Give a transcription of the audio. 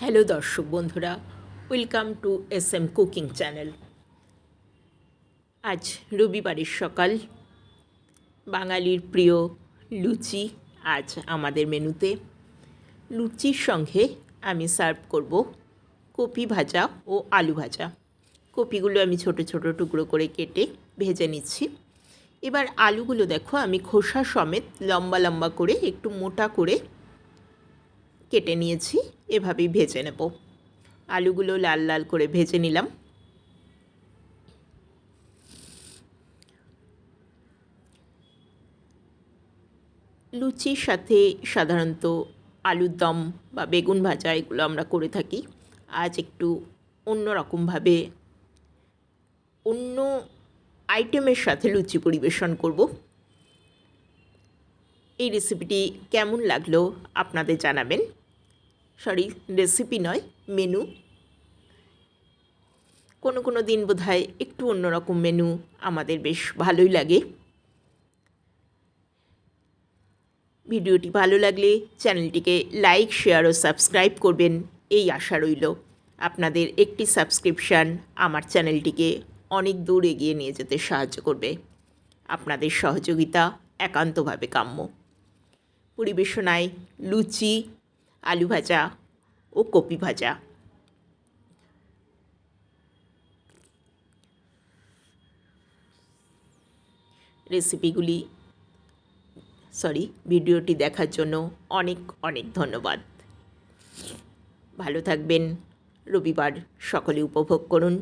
Hello দর্শক বন্ধুরা। Welcome to S M cooking channel আজ রবিবারের সকাল। বাঙালির প্রিয় লুচি আজ আমাদের মেনুতে। লুচির সঙ্গে আমি সার্ভ করব কপি ভাজা ও আলু ভাজা। কপিগুলো আমি ছোট ছোট টুকরো করে কেটে ভেজে নিচ্ছি। এবার আলুগুলো দেখো, আমি খোসা সমেত লম্বা লম্বা করে একটু মোটা করে কেটে নিয়েছি, এভাবেই ভেজে নেব। আলুগুলো লাল লাল করে ভেজে নিলাম। লুচির সাথে সাধারণত আলুর দম বা বেগুন ভাজা এগুলো আমরা করে থাকি। আজ একটু অন্য রকমভাবে অন্য আইটেমের সাথে লুচি পরিবেশন করব। এই রেসিপিটি কেমন লাগল আপনাদের জানাবেন। সরি রেসিপি নয় মেনু কোনো কোনো দিন বোধহয় একটু অন্যরকম মেনু আমাদের বেশ ভালোই লাগে। ভিডিওটি ভালো লাগলে চ্যানেলটিকে লাইক শেয়ার ও সাবস্ক্রাইব করবেন, এই আশা রইল। আপনাদের একটি সাবস্ক্রিপশান আমার চ্যানেলটিকে অনেক দূর এগিয়ে নিয়ে যেতে সাহায্য করবে। আপনাদের সহযোগিতা একান্তভাবে কাম্য। পরিবেশনায় লুচি, আলু ভাজা ও কপি ভাজা। রেসিপিগুলি, সরি, ভিডিওটি দেখার জন্য অনেক অনেক ধন্যবাদ। ভালো থাকবেন, রবিবার সকলে উপভোগ করুন।